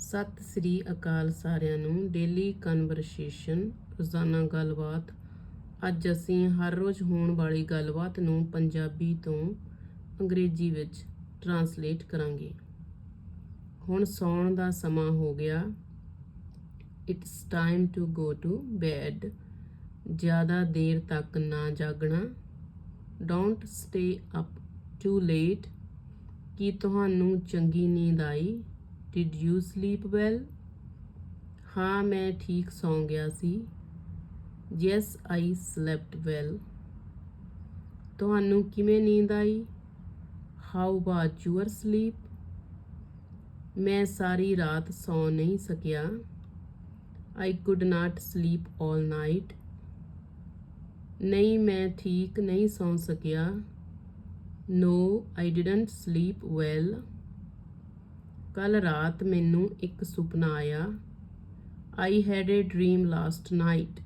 ਸਤਿ ਸ੍ਰੀ ਅਕਾਲ ਸਾਰਿਆਂ ਨੂੰ। Daily conversation ਰੋਜ਼ਾਨਾ ਗੱਲਬਾਤ। ਅੱਜ ਅਸੀਂ ਹਰ ਰੋਜ਼ ਹੋਣ ਵਾਲੀ ਗੱਲਬਾਤ ਨੂੰ ਪੰਜਾਬੀ ਤੋਂ ਅੰਗਰੇਜ਼ੀ ਵਿੱਚ ਟਰਾਂਸਲੇਟ ਕਰਾਂਗੇ। ਹੁਣ ਸੌਣ ਦਾ ਸਮਾਂ ਹੋ ਗਿਆ। It's time to go to bed ਜ਼ਿਆਦਾ ਦੇਰ ਤੱਕ ਨਾ ਜਾਗਣਾ। Don't stay up too late ਕੀ ਤੁਹਾਨੂੰ ਚੰਗੀ ਨੀਂਦ ਆਈ? ਡਿਡ ਯੂ ਸਲੀਪ ਵੈਲ ਹਾਂ ਮੈਂ ਠੀਕ ਸੌਂ ਗਿਆ ਸੀ ਯੈਸ ਆਈ ਸਲੈਪਟ ਵੈਲ ਤੁਹਾਨੂੰ ਕਿਵੇਂ ਨੀਂਦ ਆਈ ਹਾਊ ਅਬਾਊਟ ਯੂਅਰ ਸਲੀਪ ਮੈਂ ਸਾਰੀ ਰਾਤ ਸੌਂ ਨਹੀਂ ਸਕਿਆ I could not sleep all night ਨਹੀਂ ਮੈਂ ਠੀਕ ਨਹੀਂ ਸੌਂ ਸਕਿਆ ਨੋ ਆਈ ਡਿਡੰਟ ਸਲੀਪ ਵੈਲ ਕੱਲ ਰਾਤ ਮੈਨੂੰ ਇੱਕ ਸੁਪਨਾ ਆਇਆ। I had a dream last night